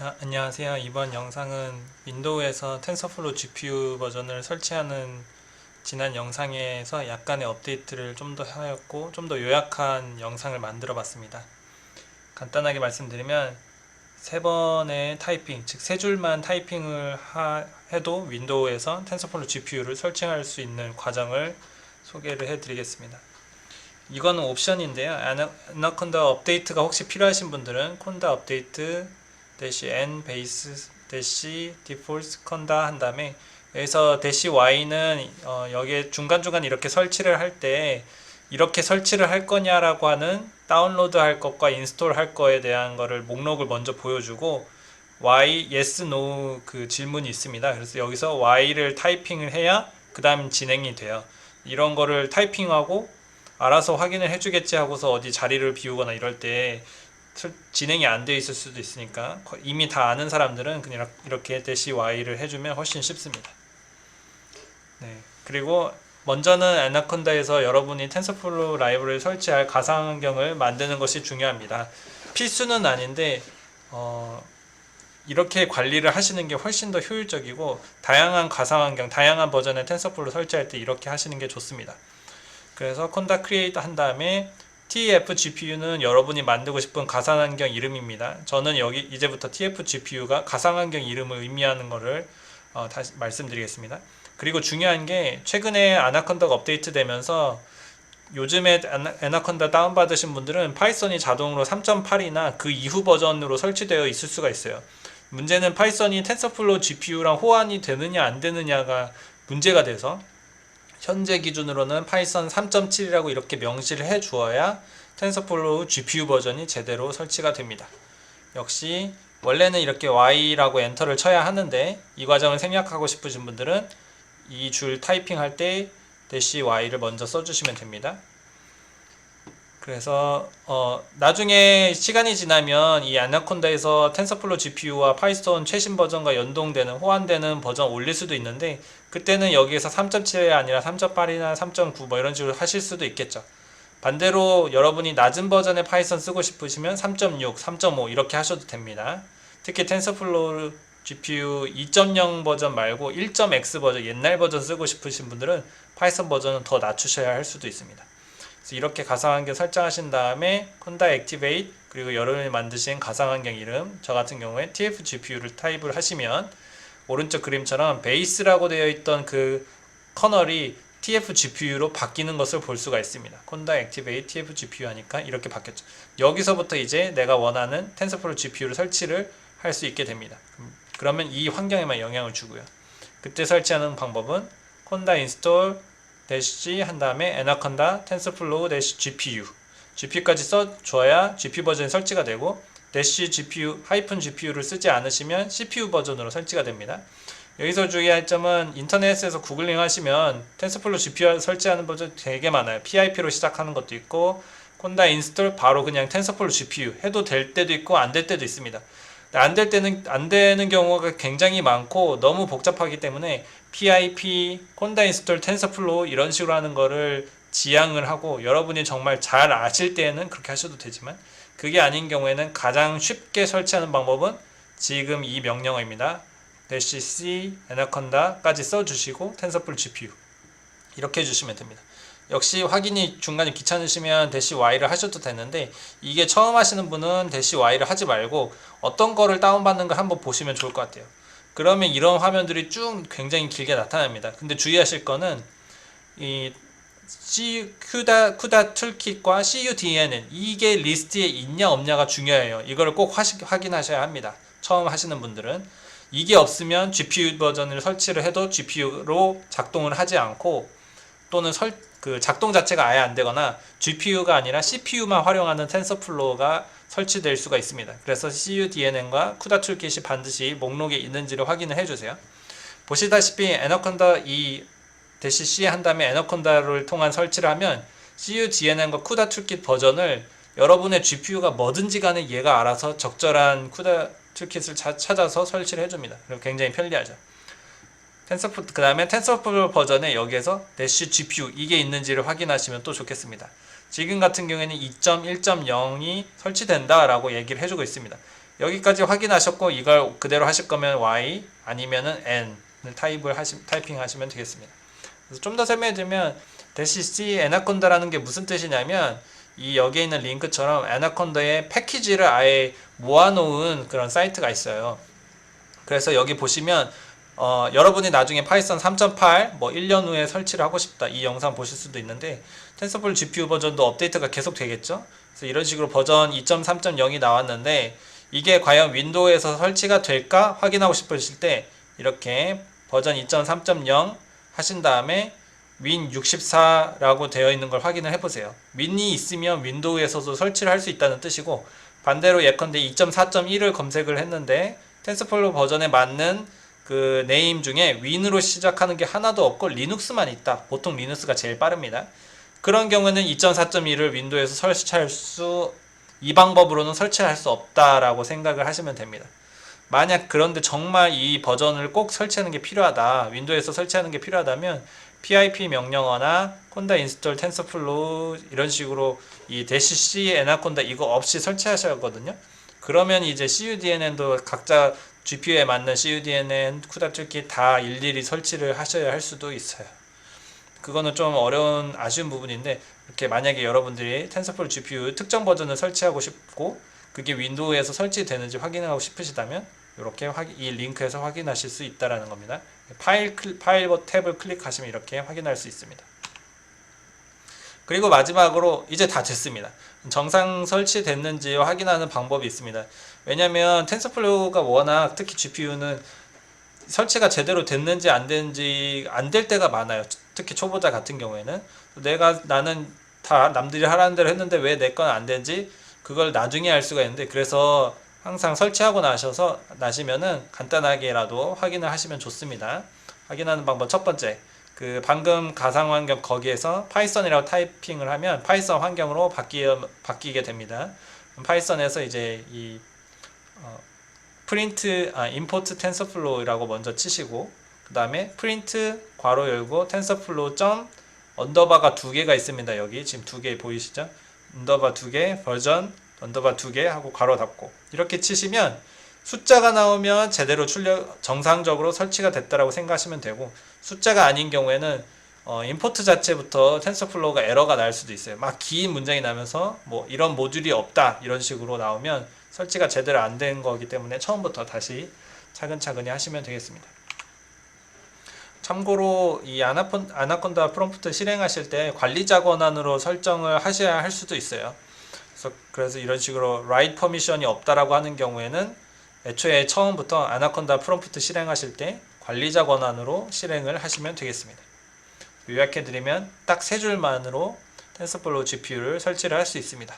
아, 안녕하세요. 이번 영상은 윈도우에서 텐서플로우 GPU 버전을 설치하는 지난 영상에서 약간의 업데이트를 좀 더 하였고 좀 더 요약한 영상을 만들어 봤습니다. 간단하게 말씀드리면 세 번의 타이핑, 즉 세 줄만 타이핑을 하- 해도 윈도우에서 텐서플로우 GPU를 설치할 수 있는 과정을 소개를 해 드리겠습니다. 이거는 옵션인데요. 아나- 아나콘다 업데이트가 혹시 필요하신 분들은 콘다 업데이트 대시 n 베이스 대시 디폴트 컨다 한 다음에 여기서 대시 y는 어, 여기에 중간중간 이렇게 설치를 할 때 이렇게 설치를 할 거냐라고 하는 다운로드 할 것과 인스톨 할 거에 대한 거를 목록을 먼저 보여주고 y yes no 그 질문이 있습니다. 그래서 여기서 y를 타이핑을 해야 그 다음 진행이 돼요. 이런 거를 타이핑하고 알아서 확인을 해주겠지 하고서 어디 자리를 비우거나 이럴 때 틀- 진행이 안 돼 있을 수도 있으니까 거- 이미 다 아는 사람들은 그냥 이렇게 대시 y를 해주면 훨씬 쉽습니다. 네 그리고 먼저는 애나콘다에서 여러분이 텐서플로우 라이브러리를 설치할 가상 환경을 만드는 것이 중요합니다. 필수는 아닌데 어, 이렇게 관리를 하시는 게 훨씬 더 효율적이고 다양한 가상 환경, 다양한 버전의 텐서플로우 설치할 때 이렇게 하시는 게 좋습니다. 그래서 콘다 크리에이트 한 다음에 TF GPU는 여러분이 만들고 싶은 가상환경 이름입니다. 저는 여기 이제부터 TF GPU가 가상환경 이름을 의미하는 것을 어, 다시 말씀드리겠습니다. 그리고 중요한 게 최근에 아나콘다가 업데이트 되면서 요즘에 애나콘다 다운받으신 분들은 파이썬이 자동으로 3.8이나 그 이후 버전으로 설치되어 있을 수가 있어요. 문제는 파이썬이 텐서플로우 GPU랑 호환이 되느냐 안 되느냐가 문제가 돼서 현재 기준으로는 파이썬 3.7이라고 이렇게 명시를 해 주어야 텐서플로우 GPU 버전이 제대로 설치가 됩니다. 역시 원래는 이렇게 Y라고 엔터를 쳐야 하는데 이 과정을 생략하고 싶으신 분들은 이 줄 타이핑 할때 Y를 먼저 써주시면 됩니다. 그래서 어, 나중에 시간이 지나면 이 아나콘다에서 텐서플로우 GPU와 파이썬 최신 버전과 연동되는 호환되는 버전 올릴 수도 있는데 그때는 여기에서 3.7이 아니라 3.8이나 3.9 뭐 이런 식으로 하실 수도 있겠죠. 반대로 여러분이 낮은 버전의 파이썬 쓰고 싶으시면 3.6, 3.5 이렇게 하셔도 됩니다. 특히 텐서플로우 GPU 2.0 버전 말고 1.x 버전 옛날 버전 쓰고 싶으신 분들은 파이썬 버전은 더 낮추셔야 할 수도 있습니다. 그래서 이렇게 가상환경 설정하신 다음에 콘다 액티베이트 그리고 여러분이 만드신 가상환경 이름 저 같은 경우에 TF GPU를 타입을 하시면 오른쪽 그림처럼 베이스라고 되어 있던 그 커널이 TF GPU로 바뀌는 것을 볼 수가 있습니다. 콘다 액티베이트 TF GPU 하니까 이렇게 바뀌었죠. 여기서부터 이제 내가 원하는 텐서플로우 GPU를 설치를 할 수 있게 됩니다. 그럼- 그러면 이 환경에만 영향을 주고요. 그때 설치하는 방법은 콘다 인스톨 대시 한 다음에 에나컨다 텐서플로우 대시 GPU GPU까지 써줘야 GPU 버전이 설치가 되고 대시 GPU 하이픈 GPU를 쓰지 않으시면 CPU 버전으로 설치가 됩니다. 여기서 주의할 점은 인터넷에서 구글링 하시면 텐서플로우 GPU 설치하는 버전 되게 많아요. PIP로 시작하는 것도 있고 콘다 인스톨 바로 그냥 텐서플로우 GPU 해도 될 때도 있고 안 될 때도 있습니다. 안 될 때는 안 되는 경우가 굉장히 많고 너무 복잡하기 때문에 PIP, 콘다 인스톨 텐서플로우 이런 식으로 하는 거를 지향을 하고 여러분이 정말 잘 아실 때에는 그렇게 하셔도 되지만 그게 아닌 경우에는 가장 쉽게 설치하는 방법은 지금 이 명령어입니다. 대시 C 에나컨다까지 써주시고 텐서플 GPU 이렇게 해주시면 됩니다. 역시 확인이 중간에 귀찮으시면 대시 Y를 하셔도 되는데 이게 처음 하시는 분은 대시 Y를 하지 말고 어떤 거를 다운받는 걸 한번 보시면 좋을 것 같아요. 그러면 이런 화면들이 쭉 굉장히 길게 나타납니다. 근데 주의하실 거는 이 C 쿠다 툴킷과 CUDNN 이게 리스트에 있냐 없냐가 중요해요. 이거를 꼭 하시, 확인하셔야 합니다. 처음 하시는 분들은 이게 없으면 GPU 버전을 설치를 해도 GPU로 작동을 하지 않고 또는 설, 그 작동 자체가 아예 안 되거나 GPU가 아니라 CPU만 활용하는 텐서플로우가 설치될 수가 있습니다. 그래서 CUDNN과 쿠다 툴킷이 반드시 목록에 있는지를 확인을 해주세요. 보시다시피 에너컨다 이 대시 C 한 다음에 에너컨다를 통한 설치를 하면 CUDNN과 쿠다 툴킷 버전을 여러분의 GPU가 뭐든지 간에 얘가 알아서 적절한 쿠다 툴킷을 자- 찾아서 설치를 해줍니다. 그리고 굉장히 편리하죠. 텐서플 그 다음에 텐서플로우 버전에 여기에서 대시 GPU 이게 있는지를 확인하시면 또 좋겠습니다. 지금 같은 경우에는 2.1.0이 설치된다라고 얘기를 해주고 있습니다. 여기까지 확인하셨고 이걸 그대로 하실 거면 y 아니면은 n을 타입을 하시 타이핑 하시면 되겠습니다. 그래서 좀 더 설명해 드리면 대시 C 에나콘다라는 게 무슨 뜻이냐면 이 여기에 있는 링크처럼 에나콘다의 패키지를 아예 모아놓은 그런 사이트가 있어요. 그래서 여기 보시면 어, 여러분이 나중에 파이썬 3.8 뭐 1년 후에 설치를 하고 싶다 이 영상 보실 수도 있는데 텐서플 GPU 버전도 업데이트가 계속 되겠죠. 그래서 이런 식으로 버전 2.3.0이 나왔는데 이게 과연 윈도우에서 설치가 될까 확인하고 싶으실 때 이렇게 버전 2.3.0 하신 다음에 윈 64라고 되어 있는 걸 확인을 해보세요. 윈이 있으면 윈도우에서도 설치를 할 수 있다는 뜻이고 반대로 예컨대 2.4.1을 검색을 했는데 텐서플로 버전에 맞는 그 네임 중에 윈으로 시작하는 게 하나도 없고 리눅스만 있다. 보통 리눅스가 제일 빠릅니다. 그런 경우는 2.4.1을 윈도우에서 설치할 수 이 방법으로는 설치할 수 없다라고 생각을 하시면 됩니다. 만약 그런데 정말 이 버전을 꼭 설치하는 게 필요하다. 윈도우에서 설치하는 게 필요하다면 pip 명령어나 콘다 인스톨 텐서플로우 이런 식으로 이 대시 c 에나콘다 이거 없이 설치하셔야 하거든요. 그러면 이제 cudnn도 각자 GPU에 맞는 cudnn, 툴킷 다 일일이 설치를 하셔야 할 수도 있어요. 그거는 좀 어려운 아쉬운 부분인데 이렇게 만약에 여러분들이 텐서플 GPU 특정 버전을 설치하고 싶고 그게 윈도우에서 설치되는지 확인하고 싶으시다면 이렇게 이 링크에서 확인하실 수 있다라는 겁니다. 파일 클- 파일 탭을 클릭하시면 이렇게 확인할 수 있습니다. 그리고 마지막으로 이제 다 됐습니다. 정상 설치됐는지 확인하는 방법이 있습니다. 왜냐하면 텐서플로우가 워낙 특히 GPU는 설치가 제대로 됐는지 안 됐는지 안 될 때가 많아요. 특히 초보자 같은 경우에는 내가 나는 다 남들이 하라는 대로 했는데 왜 내 건 안 되는지 그걸 나중에 알 수가 있는데 그래서 항상 설치하고 나셔서 나시면은 간단하게라도 확인을 하시면 좋습니다. 확인하는 방법 첫 번째 그 방금 가상 환경 거기에서 파이썬이라고 타이핑을 하면 파이썬 환경으로 바뀌, 바뀌게 됩니다. 파이썬에서 이제 이 어, 프린트 아 임포트 텐서플로우라고 먼저 치시고 그 다음에 프린트 괄호 열고 텐서플로우 점 언더바가 두 개가 있습니다. 여기 지금 두 개 보이시죠? 언더바 두 개, 버전 언더바 두 개 하고 괄호 닫고 이렇게 치시면 숫자가 나오면 제대로 출력 정상적으로 설치가 됐다라고 생각하시면 되고 숫자가 아닌 경우에는 어, 임포트 자체부터 텐서플로우가 에러가 날 수도 있어요. 막 긴 문장이 나면서 뭐 이런 모듈이 없다 이런 식으로 나오면 설치가 제대로 안 된 거기 때문에 처음부터 다시 차근차근히 하시면 되겠습니다. 참고로 이 아나콘, 아나콘다 프롬프트 실행하실 때 관리자 권한으로 설정을 하셔야 할 수도 있어요. 그래서, 그래서 이런 식으로 write permission이 없다라고 하는 경우에는 애초에 처음부터 아나콘다 프롬프트 실행하실 때 관리자 권한으로 실행을 하시면 되겠습니다. 요약해드리면 딱 세 줄만으로 텐서플로우 GPU를 설치를 할 수 있습니다.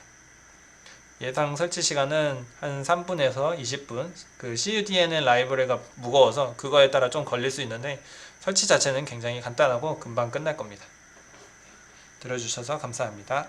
예상 설치 시간은 한 3분에서 20분. 그 CUDNN 라이브러리가 무거워서 그거에 따라 좀 걸릴 수 있는데 설치 자체는 굉장히 간단하고 금방 끝날 겁니다. 들어주셔서 감사합니다.